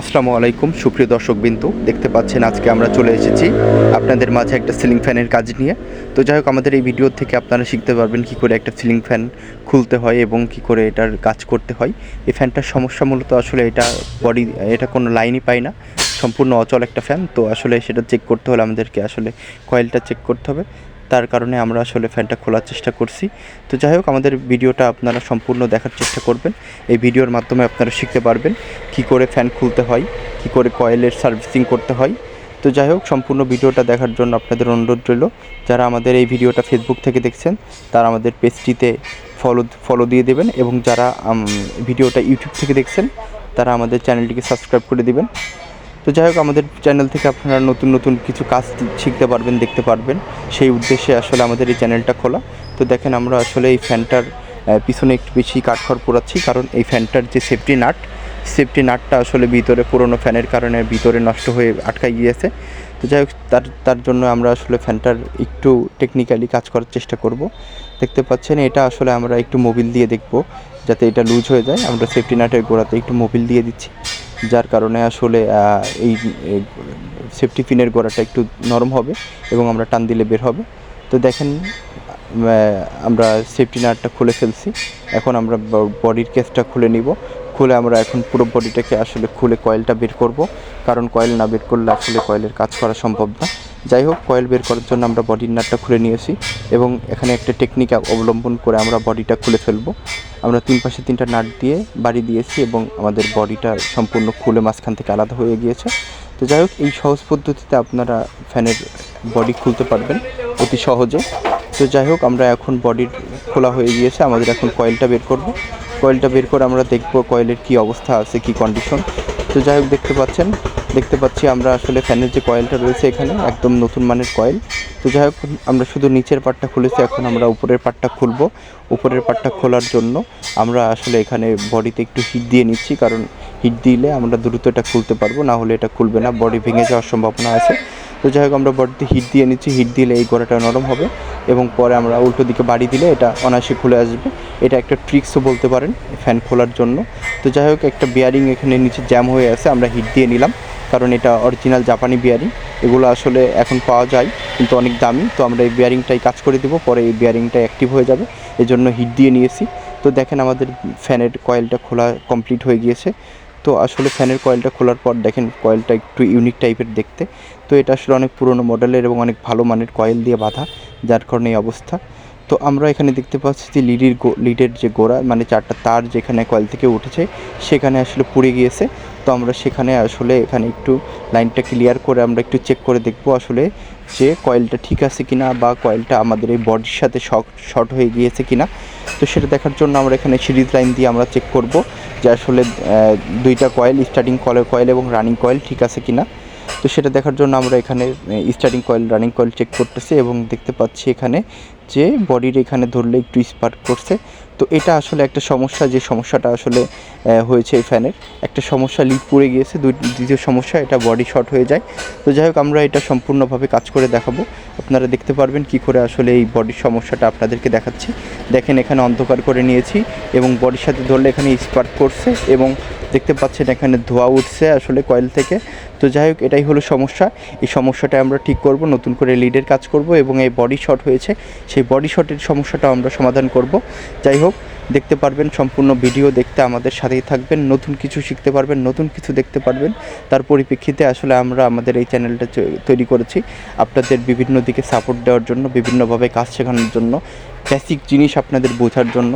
আসসালামু আলাইকুম, সুপ্রিয় দর্শক বিন্দু দেখতে পাচ্ছেন আজকে আমরা চলে এসেছি আপনাদের মাঝে একটা সিলিং ফ্যানের কাজ নিয়ে। তো যাই হোক, আমাদের এই ভিডিও থেকে আপনারা শিখতে পারবেন কি করে একটা সিলিং ফ্যান খুলতে হয় এবং কি করে এটার কাজ করতে হয়। এই ফ্যানটার সমস্যা মূলত আসলে এটা বডি এটা কোনো লাইনই পায় না, সম্পূর্ণ অচল একটা ফ্যান। তো আসলে সেটা চেক করতে হলে আমাদেরকে আসলে কয়েলটা চেক করতে হবে। তার কারণে আমরা আসলে ফ্যানটা খোলার চেষ্টা করছি। তো যাই হোক, আমাদের ভিডিওটা আপনারা সম্পূর্ণ দেখার চেষ্টা করবেন। এই ভিডিওর মাধ্যমে আপনারা শিখতে পারবেন কি করে ফ্যান খুলতে হয়, কি করে কয়েলের সার্ভিসিং করতে হয়। তো যাই হোক, সম্পূর্ণ ভিডিওটা দেখার জন্য আপনাদের অনুরোধ রইল। যারা আমাদের এই ভিডিওটা ফেসবুক থেকে দেখছেন, তারা আমাদের পেজটিতে ফলো ফলো দিয়ে দেবেন এবং যারা ভিডিওটা ইউটিউব থেকে দেখছেন, তারা আমাদের চ্যানেলটিকে সাবস্ক্রাইব করে দিবেন। তো যাই হোক, আমাদের চ্যানেল থেকে আপনারা নতুন নতুন কিছু কাজ শিখতে পারবেন, দেখতে পারবেন। সেই উদ্দেশ্যে আসলে আমাদের এই চ্যানেলটা খোলা। তো দেখেন, আমরা আসলে এই ফ্যানটার পিছনে একটু বেশি কাঠখড় পোড়াচ্ছি। কারণ এই ফ্যানটার যে সেফটি নাট সেফটি নাটটা আসলে ভিতরে, পুরনো ফ্যানের কারণে ভিতরে নষ্ট হয়ে আটকাই গিয়েছে। তো যাই হোক, তার তার জন্য আমরা আসলে ফ্যানটার একটু টেকনিক্যালি কাজ করার চেষ্টা করব। দেখতে পাচ্ছেন, এটা আসলে আমরা একটু মোবিল দিয়ে দেখব, যাতে এটা লুজ হয়ে যায়। আমরা সেফটি নাটের গোড়াতে একটু মোবিল দিয়ে দিচ্ছি। যার কারণে আসলে এই সেফটি পিনের গোড়াটা একটু নরম হবে এবং আমরা টান দিলে বের হবে। তো দেখেন আমরা সেফটি নাটটা খুলে ফেলছি। এখন আমরা বডির কেসটা খুলে নিব। খুলে আমরা এখন পুরো বডিটাকে আসলে খুলে কয়েলটা বের করব। কারণ কয়েল না বের করলে আসলে কয়েলের কাজ করা সম্ভব না। যাই হোক কয়েল বের করার জন্য আমরা বডির নাটটা খুলে নিয়েছি এবং এখানে একটা টেকনিক অবলম্বন করে আমরা বডিটা খুলে ফেলব। আমরা তিন পাশে তিনটা নাট দিয়ে বাড়ি দিয়েছি এবং আমাদের বডিটা সম্পূর্ণ খুলে মাঝখান থেকে আলাদা হয়ে গিয়েছে। তো যাই হোক, এই সহজ পদ্ধতিতে আপনারা ফ্যানের বডি খুলতে পারবেন অতি সহজে। তো যাই হোক, আমরা এখন বডির খোলা হয়ে গিয়েছে, আমাদের এখন কয়েলটা বের করব। কয়েলটা বের করে আমরা দেখব কয়েলের কি অবস্থা আছে, কি কন্ডিশন তো যাই হোক, দেখতে পাচ্ছেন, দেখতে পাচ্ছি আমরা আসলে ফ্যানের যে কয়েলটা রয়েছে এখানে, একদম নতুন মানের কয়েল। তো যাই হোক, আমরা শুধু নিচের পাটটা খুলেছি, এখন আমরা উপরের পাটটা খুলবো। উপরের পাটটা খোলার জন্য আমরা আসলে এখানে বডিতে একটু হিট দিয়ে নিচ্ছি, কারণ হিট দিলে আমরা দ্রুত এটা খুলতে পারব, না হলে এটা খুলবে না বডি ভেঙে যাওয়ার সম্ভাবনা আছে। তো যাই হোক, আমরা বডিতে হিট দিয়ে নিচ্ছি। হিট দিলে এই গোড়াটা নরম হবে এবং পরে আমরা উল্টো দিকে বাড়ি দিলে এটা অনায়াসে খুলে আসবে। এটা একটা ট্রিক্সও বলতে পারেন ফ্যান খোলার জন্য। তো যাই হোক, একটা বিয়ারিং এখানে নিচে জ্যাম হয়ে আছে, আমরা হিট দিয়ে নিলাম। কারণ এটা অরিজিনাল জাপানি বিয়ারিং এগুলো আসলে এখন পাওয়া যায়, কিন্তু অনেক দামি। তো আমরা এই বিয়ারিংটাই কাজ করে দেবো, পরে এই বিয়ারিংটা অ্যাক্টিভ হয়ে যাবে। এজন্য হিট দিয়ে নিয়েছি। তো দেখেন আমাদের ফ্যানের কয়েলটা খোলা কমপ্লিট হয়ে গিয়েছে। তো আসলে ফ্যানের কয়েলটা খোলার পর দেখেন কয়েলটা একটু ইউনিক টাইপের দেখতে। তো এটা আসলে অনেক পুরনো মডেলের এবং অনেক ভালো মানের কয়েল দিয়ে বাঁধা, যার কারণে এই অবস্থা। তো আমরা এখানে দেখতে পাচ্ছি যে লিডের লিডের যে গোড়া মানে চারটা তার যেখানে কয়েল থেকে উঠেছে, সেখানে আসলে পুড়ে গিয়েছে। তো আমরা সেখানে আসলে এখানে একটু লাইনটা ক্লিয়ার করে আমরা একটু চেক করে দেখব আসলে যে কয়েলটা ঠিক আছে কিনা বা কয়েলটা আমাদের এই বডির সাথে শর্ট হয়ে গিয়েছে কিনা। তো সেটা দেখার জন্য আমরা এখানে সিরিজ লাইন দিয়ে আমরা চেক করব যে আসলে দুইটা কয়েল স্টার্টিং কলের কয়েল এবং রানিং কয়েল ঠিক আছে কিনা। তো সেটা দেখার জন্য আমরা এখানে starting coil running coil check করতেছি এবং দেখতে পাচ্ছি এখানে যে বডির এখানে ধরলে একটু স্পার্ক করছে তো এটা আসলে একটা সমস্যা, যে সমস্যাটা আসলে হয়েছে এই ফ্যানের একটা সমস্যা লিক পড়ে গিয়েছে দ্বিতীয় সমস্যা, এটা বডি শর্ট হয়ে যায়। তো যাই হোক, আমরা এটা সম্পূর্ণভাবে কাজ করে দেখাবো। আপনারা দেখতে পারবেন কি করে আসলে এই বডির সমস্যাটা আপনাদেরকে দেখাচ্ছি। দেখেন, এখানে অন্ধকার করে নিয়েছি এবং বডির সাথে ধরলে এখানে স্পার্ক করছে এবং দেখতে পাচ্ছেন, এখানে ধোয়া উঠছে আসলে কয়েল থেকে। তো যাই হোক, এটাই হলো সমস্যা। এই সমস্যাটা আমরা ঠিক করব, নতুন করে লিডের কাজ করব এবং এই বডি শর্ট হয়েছে, সেই বডি শটের সমস্যাটা আমরা সমাধান করব। যাই হোক, দেখতে পারবেন, সম্পূর্ণ ভিডিও দেখতে আমাদের সাথেই থাকবেন, নতুন কিছু শিখতে পারবেন, নতুন কিছু দেখতে পারবেন। তার পরিপ্রেক্ষিতে আসলে আমরা আমাদের এই চ্যানেলটা তৈরি করেছি আপনাদের বিভিন্ন দিকে সাপোর্ট দেওয়ার জন্য, বিভিন্নভাবে কাজ শেখানোর জন্য বেসিক জিনিস আপনাদের বোঝার জন্য।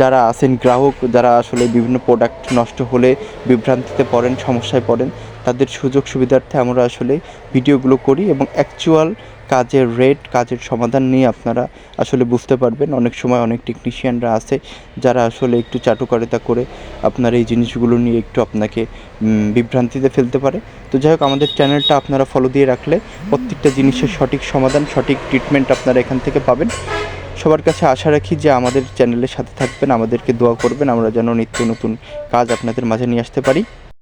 যারা আছেন গ্রাহক, যারা আসলে বিভিন্ন প্রোডাক্ট নষ্ট হলে বিভ্রান্তিতে পড়েন, সমস্যায় পড়েন তাদের সুযোগ সুবিধার্থে আমরা আসলে ভিডিওগুলো করি এবং অ্যাকচুয়াল কাজের রেট কাজের সমাধান নিয়ে আপনারা আসলে বুঝতে পারবেন। অনেক সময় অনেক টেকনিশিয়ানরা আছে যারা আসলে একটু চাটুকারিতা করে আপনার এই জিনিসগুলো নিয়ে একটু আপনাকে বিভ্রান্তিতে ফেলতে পারে। তো যাই হোক, আমাদের চ্যানেলটা আপনারা ফলো দিয়ে রাখলে প্রত্যেকটা জিনিসের সঠিক সমাধান, সঠিক ট্রিটমেন্ট আপনারা এখান থেকে পাবেন। সবার কাছে আশা রাখি যে আমাদের চ্যানেলের সাথে থাকবেন, আমাদেরকে দোয়া করবেন। আমরা যেন নিত্য নতুন কাজ আপনাদের মাঝে নিয়ে আসতে পারি।